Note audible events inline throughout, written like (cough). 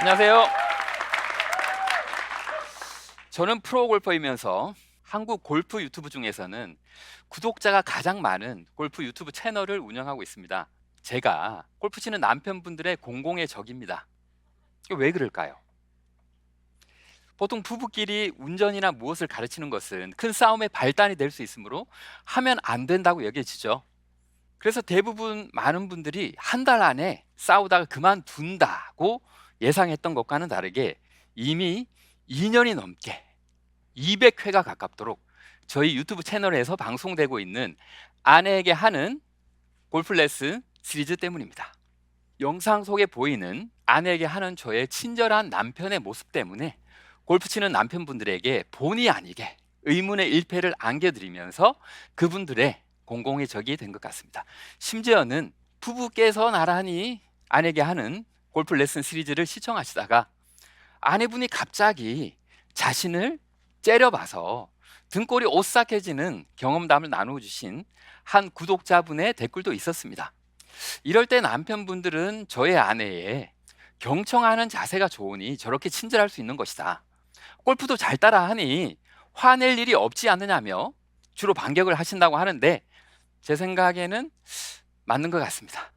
안녕하세요. 저는 프로 골퍼이면서 한국 골프 유튜브 중에서는 구독자가 가장 많은 골프 유튜브 채널을 운영하고 있습니다. 제가 골프 치는 남편분들의 공공의 적입니다. 왜 그럴까요? 보통 부부끼리 운전이나 무엇을 가르치는 것은 큰 싸움의 발단이 될 수 있으므로 하면 안 된다고 여겨지죠. 그래서 대부분 많은 분들이 한 달 안에 싸우다가 그만둔다고 예상했던 것과는 다르게 이미 2년이 넘게 200회가 가깝도록 저희 유튜브 채널에서 방송되고 있는 아내에게 하는 골프 레슨 시리즈 때문입니다. 영상 속에 보이는 아내에게 하는 저의 친절한 남편의 모습 때문에 골프 치는 남편분들에게 본의 아니게 의문의 일패를 안겨드리면서 그분들의 공공의 적이 된 것 같습니다. 심지어는 부부께서 나란히 아내에게 하는 골프 레슨 시리즈를 시청하시다가 아내분이 갑자기 자신을 째려봐서 등골이 오싹해지는 경험담을 나눠주신 한 구독자분의 댓글도 있었습니다. 이럴 때 남편분들은 저의 아내의 경청하는 자세가 좋으니 저렇게 친절할 수 있는 것이다. 골프도 잘 따라하니 화낼 일이 없지 않느냐며 주로 반격을 하신다고 하는데 제 생각에는 맞는 것 같습니다.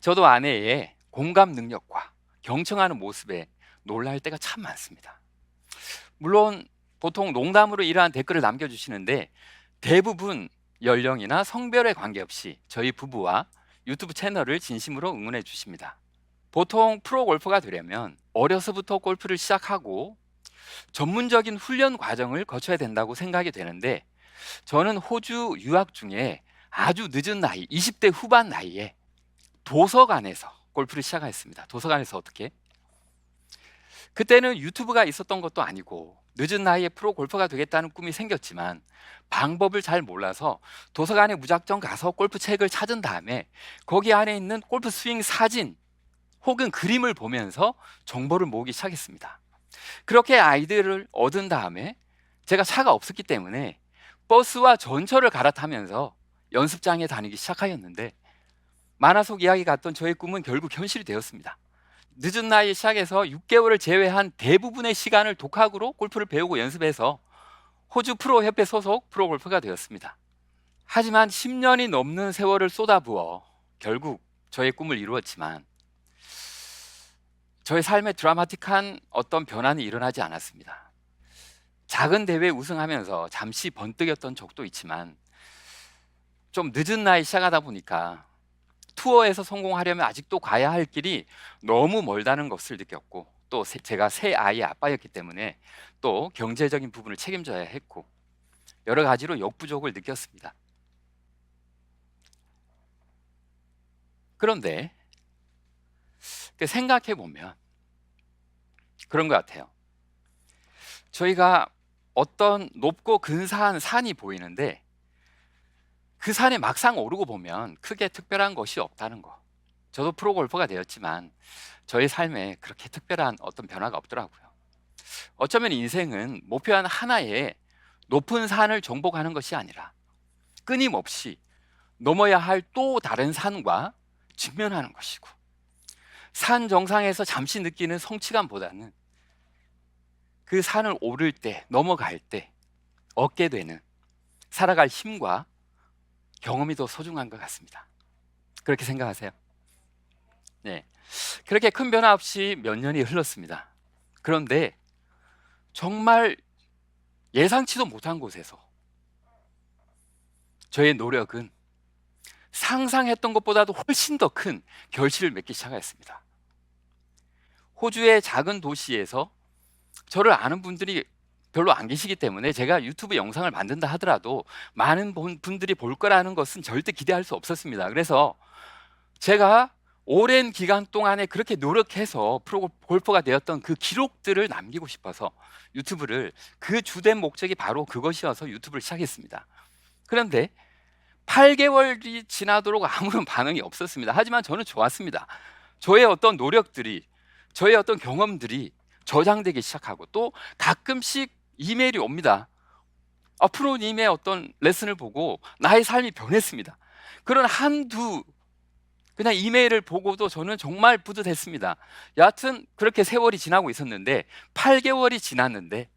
저도 아내의 공감 능력과 경청하는 모습에 놀랄 때가 참 많습니다. 물론 보통 농담으로 이러한 댓글을 남겨주시는데 대부분 연령이나 성별에 관계없이 저희 부부와 유튜브 채널을 진심으로 응원해 주십니다. 보통 프로 골퍼가 되려면 어려서부터 골프를 시작하고 전문적인 훈련 과정을 거쳐야 된다고 생각이 되는데 저는 호주 유학 중에 아주 늦은 나이, 20대 후반 나이에 도서관에서 골프를 시작했습니다. 도서관에서 어떻게? 그때는 유튜브가 있었던 것도 아니고 늦은 나이에 프로 골퍼가 되겠다는 꿈이 생겼지만 방법을 잘 몰라서 도서관에 무작정 가서 골프 책을 찾은 다음에 거기 안에 있는 골프 스윙 사진 혹은 그림을 보면서 정보를 모으기 시작했습니다. 그렇게 아이디어를 얻은 다음에 제가 차가 없었기 때문에 버스와 전철을 갈아타면서 연습장에 다니기 시작하였는데 만화 속 이야기 같던 저의 꿈은 결국 현실이 되었습니다. 늦은 나이에 시작해서 6개월을 제외한 대부분의 시간을 독학으로 골프를 배우고 연습해서 호주 프로 협회 소속 프로 골퍼가 되었습니다. 하지만 10년이 넘는 세월을 쏟아부어 결국 저의 꿈을 이루었지만 저의 삶에 드라마틱한 어떤 변화는 일어나지 않았습니다. 작은 대회 우승하면서 잠시 번뜩였던 적도 있지만 좀 늦은 나이 시작하다 보니까 투어에서 성공하려면 아직도 가야 할 길이 너무 멀다는 것을 느꼈고 또 세- 제가 새 아이의 아빠였기 때문에 또 경제적인 부분을 책임져야 했고 여러 가지로 역부족을 느꼈습니다. 그런데 생각해 보면 그런 것 같아요. 저희가 어떤 높고 근사한 산이 보이는데 그 산에 막상 오르고 보면 크게 특별한 것이 없다는 거. 저도 프로 골퍼가 되었지만 저의 삶에 그렇게 특별한 어떤 변화가 없더라고요. 어쩌면 인생은 목표한 하나의 높은 산을 정복하는 것이 아니라 끊임없이 넘어야 할 또 다른 산과 직면하는 것이고 산 정상에서 잠시 느끼는 성취감보다는 그 산을 오를 때 넘어갈 때 얻게 되는 살아갈 힘과 경험이 더 소중한 것 같습니다. 그렇게 생각하세요? 네. 그렇게 큰 변화 없이 몇 년이 흘렀습니다. 그런데 정말 예상치도 못한 곳에서 저의 노력은 상상했던 것보다도 훨씬 더 큰 결실을 맺기 시작했습니다. 호주의 작은 도시에서 저를 아는 분들이 별로 안 계시기 때문에 제가 유튜브 영상을 만든다 하더라도 많은 분- 분들이 볼 거라는 것은 절대 기대할 수 없었습니다. 그래서 제가 오랜 기간 동안에 그렇게 노력해서 프로 골퍼가 되었던 그 기록들을 남기고 싶어서 유튜브를 그 주된 목적이 바로 그것이어서 유튜브를 시작했습니다. 그런데 8개월이 지나도록 아무런 반응이 없었습니다. 하지만 저는 좋았습니다. 저의 어떤 노력들이, 저의 어떤 경험들이 저장되기 시작하고 또 가끔씩 이메일이 옵니다. 아, 프로님의 어떤 레슨을 보고 나의 삶이 변했습니다. 그런 한두 그냥 이메일을 보고도 저는 정말 뿌듯했습니다. 여하튼 그렇게 세월이 지나고 있었는데 8개월이 지났는데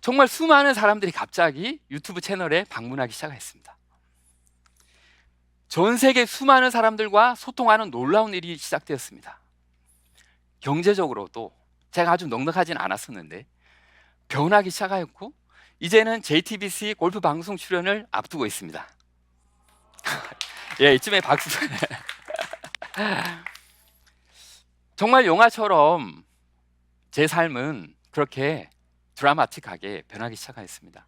정말 수많은 사람들이 갑자기 유튜브 채널에 방문하기 시작했습니다. 전 세계 수많은 사람들과 소통하는 놀라운 일이 시작되었습니다. 경제적으로도 제가 아주 넉넉하진 않았었는데 변하기 시작하였고 이제는 JTBC 골프 방송 출연을 앞두고 있습니다. (laughs) 예, 이쯤에 박수. (laughs) 정말 영화처럼 제 삶은 그렇게 드라마틱하게 변하기 시작하였습니다.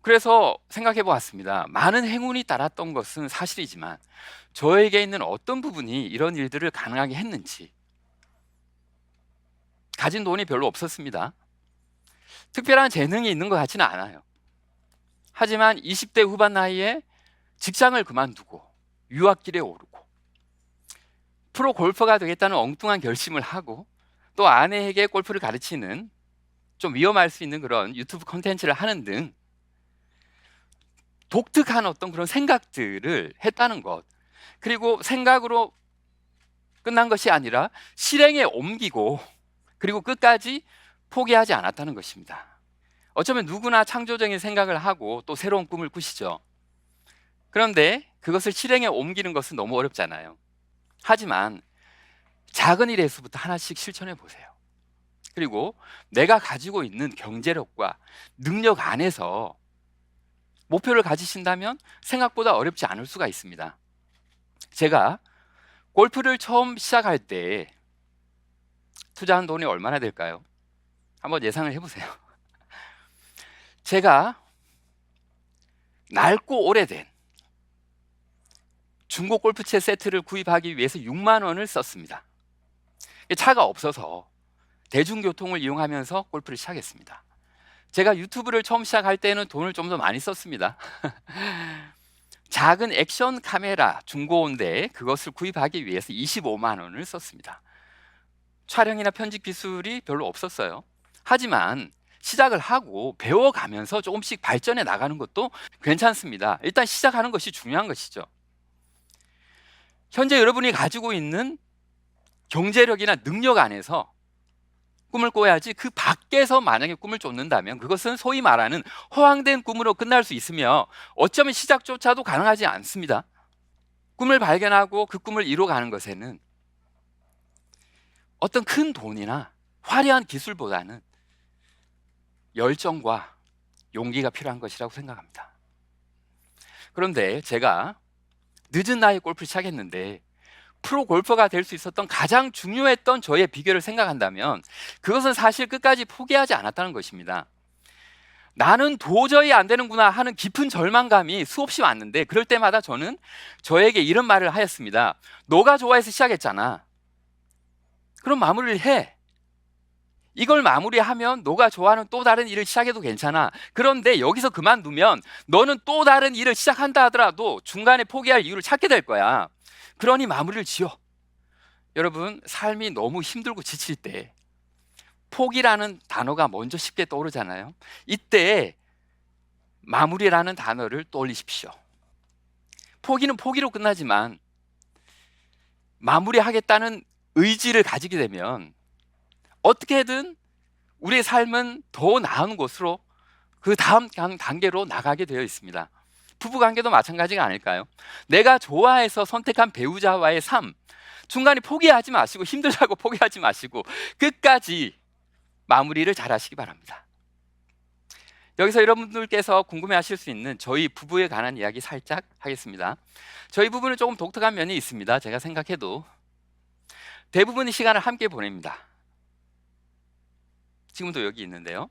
그래서 생각해 보았습니다. 많은 행운이 따랐던 것은 사실이지만 저에게 있는 어떤 부분이 이런 일들을 가능하게 했는지 가진 돈이 별로 없었습니다. 특별한 재능이 있는 것 같지는 않아요. 하지만 20대 후반 나이에 직장을 그만두고 유학길에 오르고 프로 골퍼가 되겠다는 엉뚱한 결심을 하고 또 아내에게 골프를 가르치는 좀 위험할 수 있는 그런 유튜브 콘텐츠를 하는 등 독특한 어떤 그런 생각들을 했다는 것 그리고 생각으로 끝난 것이 아니라 실행에 옮기고 그리고 끝까지 포기하지 않았다는 것입니다. 어쩌면 누구나 창조적인 생각을 하고 또 새로운 꿈을 꾸시죠. 그런데 그것을 실행에 옮기는 것은 너무 어렵잖아요. 하지만 작은 일에서부터 하나씩 실천해 보세요. 그리고 내가 가지고 있는 경제력과 능력 안에서 목표를 가지신다면 생각보다 어렵지 않을 수가 있습니다. 제가 골프를 처음 시작할 때 투자한 돈이 얼마나 될까요? 한번 예상을 해보세요. (laughs) 제가 낡고 오래된 중고 골프채 세트를 구입하기 위해서 6만 원을 썼습니다. 차가 없어서 대중교통을 이용하면서 골프를 시작했습니다. 제가 유튜브를 처음 시작할 때는 돈을 좀 더 많이 썼습니다. (laughs) 작은 액션 카메라 중고인데 그것을 구입하기 위해서 25만 원을 썼습니다. 촬영이나 편집 기술이 별로 없었어요. 하지만 시작을 하고 배워가면서 조금씩 발전해 나가는 것도 괜찮습니다. 일단 시작하는 것이 중요한 것이죠. 현재 여러분이 가지고 있는 경제력이나 능력 안에서 꿈을 꿔야지 그 밖에서 만약에 꿈을 쫓는다면 그것은 소위 말하는 허황된 꿈으로 끝날 수 있으며 어쩌면 시작조차도 가능하지 않습니다. 꿈을 발견하고 그 꿈을 이뤄가는 것에는 어떤 큰 돈이나 화려한 기술보다는 열정과 용기가 필요한 것이라고 생각합니다. 그런데 제가 늦은 나이에 골프를 시작했는데 프로 골퍼가 될 수 있었던 가장 중요했던 저의 비결을 생각한다면 그것은 사실 끝까지 포기하지 않았다는 것입니다. 나는 도저히 안 되는구나 하는 깊은 절망감이 수없이 왔는데 그럴 때마다 저는 저에게 이런 말을 하였습니다. 너가 좋아해서 시작했잖아. 그럼 마무리를 해. 이걸 마무리하면 너가 좋아하는 또 다른 일을 시작해도 괜찮아. 그런데 여기서 그만두면 너는 또 다른 일을 시작한다 하더라도 중간에 포기할 이유를 찾게 될 거야. 그러니 마무리를 지어. 여러분, 삶이 너무 힘들고 지칠 때 포기라는 단어가 먼저 쉽게 떠오르잖아요. 이때 마무리라는 단어를 떠올리십시오. 포기는 포기로 끝나지만 마무리하겠다는 의지를 가지게 되면 어떻게든 우리의 삶은 더 나은 곳으로 그 다음 단계로 나가게 되어 있습니다. 부부 관계도 마찬가지가 아닐까요? 내가 좋아해서 선택한 배우자와의 삶, 중간에 포기하지 마시고 힘들다고 (laughs) 포기하지 마시고 끝까지 마무리를 잘 하시기 바랍니다. 여기서 여러분들께서 궁금해 하실 수 있는 저희 부부에 관한 이야기 살짝 하겠습니다. 저희 부부는 조금 독특한 면이 있습니다. 제가 생각해도 대부분의 시간을 함께 보냅니다. 지금도 여기 있는데요.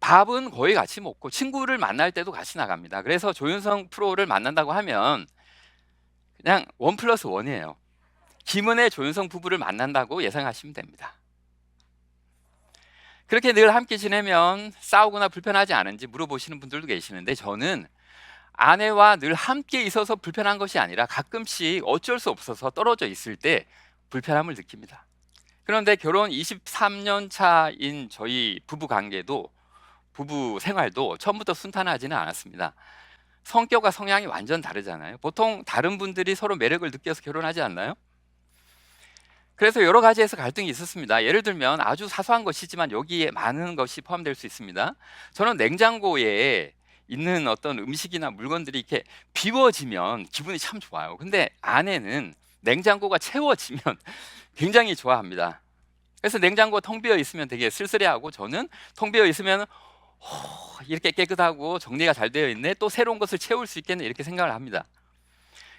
밥은 거의 같이 먹고 친구를 만날 때도 같이 나갑니다. 그래서 조윤성 프로를 만난다고 하면 그냥 원 플러스 원이에요. 김은혜 조윤성 부부를 만난다고 예상하시면 됩니다. 그렇게 늘 함께 지내면 싸우거나 불편하지 않은지 물어보시는 분들도 계시는데 저는 아내와 늘 함께 있어서 불편한 것이 아니라 가끔씩 어쩔 수 없어서 떨어져 있을 때 불편함을 느낍니다. 그런데 결혼 23년 차인 저희 부부 관계도 부부 생활도 처음부터 순탄하지는 않았습니다. 성격과 성향이 완전 다르잖아요. 보통 다른 분들이 서로 매력을 느껴서 결혼하지 않나요? 그래서 여러 가지에서 갈등이 있었습니다. 예를 들면 아주 사소한 것이지만 여기에 많은 것이 포함될 수 있습니다. 저는 냉장고에 있는 어떤 음식이나 물건들이 이렇게 비워지면 기분이 참 좋아요. 근데 아내는 냉장고가 (laughs) 채워지면 굉장히 좋아합니다. 그래서 냉장고 텅 비어 있으면 되게 쓸쓸해하고 저는 텅 비어 있으면 호, 이렇게 깨끗하고 정리가 잘 되어 있네. 또 새로운 것을 채울 수 있겠네 이렇게 생각을 합니다.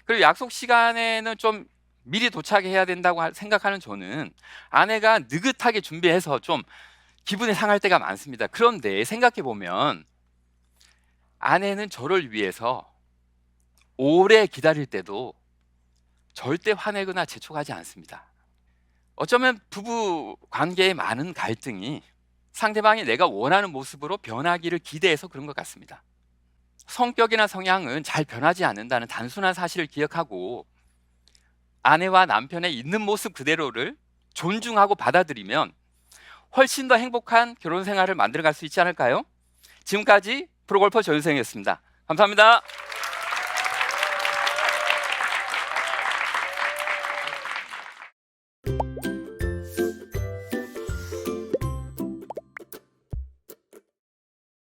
그리고 약속 시간에는 좀 미리 도착해야 된다고 하- 생각하는 저는 아내가 느긋하게 준비해서 좀 기분이 상할 때가 많습니다. 그런데 생각해 보면 아내는 저를 위해서 오래 기다릴 때도 절대 화내거나 재촉하지 않습니다. 어쩌면 부부 관계에 많은 갈등이 상대방이 내가 원하는 모습으로 변하기를 기대해서 그런 것 같습니다. 성격이나 성향은 잘 변하지 않는다는 단순한 사실을 기억하고 아내와 남편의 있는 모습 그대로를 존중하고 받아들이면 훨씬 더 행복한 결혼 생활을 만들어갈 수 있지 않을까요? 지금까지 프로골퍼 조윤생이었습니다. 감사합니다.